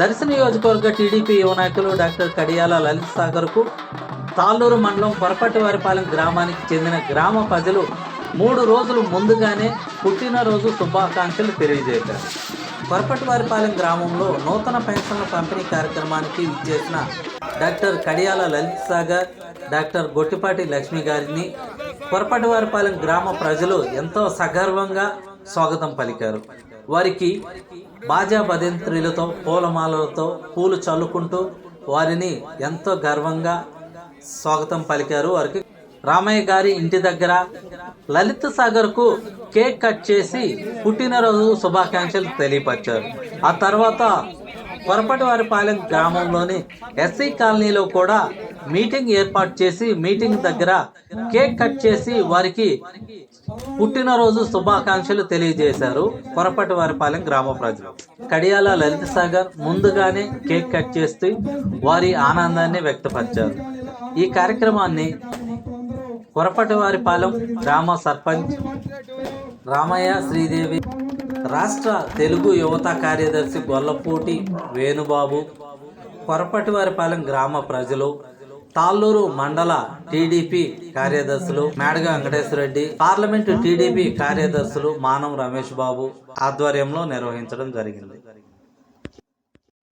దర్శ నియోజకవర్గ టీడీపీ యువ నాయకులు డాక్టర్ కడియాల లలిత్ సాగర్కు తాళ్ళూరు మండలం పొరపటివారిపాలెం గ్రామానికి చెందిన గ్రామ ప్రజలు మూడు రోజులు ముందుగానే పుట్టినరోజు శుభాకాంక్షలు తెలియజేశారు. పొరపటివారిపాలెం గ్రామంలో నూతన పెన్షన్ల పంపిణీ కార్యక్రమానికి విచ్చేసిన డాక్టర్ కడియాల లలిత్ సాగర్ డాక్టర్ గొట్టిపాటి లక్ష్మి గారిని పొరపటివారిపాలెం గ్రామ ప్రజలు ఎంతో సగర్వంగా స్వాగతం పలికారు. వారికి బాజా భదంత్రులతో పూలమాలలతో పూలు చల్లుకుంటూ వారిని ఎంతో గర్వంగా స్వాగతం పలికారు. వారికి రామయ్య గారి ఇంటి దగ్గర లలిత్ సాగర్కు కేక్ కట్ చేసి పుట్టినరోజు శుభాకాంక్షలు తెలియపరిచారు. ఆ తర్వాత కొరపటివారిపాలెం గ్రామంలోని ఎస్సీ కాలనీలో కూడా మీటింగ్ ఏర్పాటు చేసి మీటింగ్ దగ్గర కేక్ కట్ చేసి వారికి పుట్టినరోజు శుభాకాంక్షలు తెలియజేశారు కొరపటివారిపాలెం గ్రామ ప్రజలు. కడియాల లలిత సాగర్ ముందుగానే కేక్ కట్ చేస్తూ వారి ఆనందాన్ని వ్యక్తపరిచారు. ఈ కార్యక్రమాన్ని కొరపటివారిపాలెం గ్రామ సర్పంచ్ రామయ్య శ్రీదేవి రాష్ట్ర తెలుగు యువత కార్యదర్శి గొల్లపూటి వేణుబాబు కొరపటివారిపాలెం గ్రామ ప్రజలు తాళ్ళూరు మండల టీడీపీ కార్యదర్శులు మేడగ వెంకటేశ్వరరెడ్డి పార్లమెంటు టీడీపీ కార్యదర్శులు మానం రమేష్ బాబు ఆధ్వర్యంలో నిర్వహించడం జరిగింది.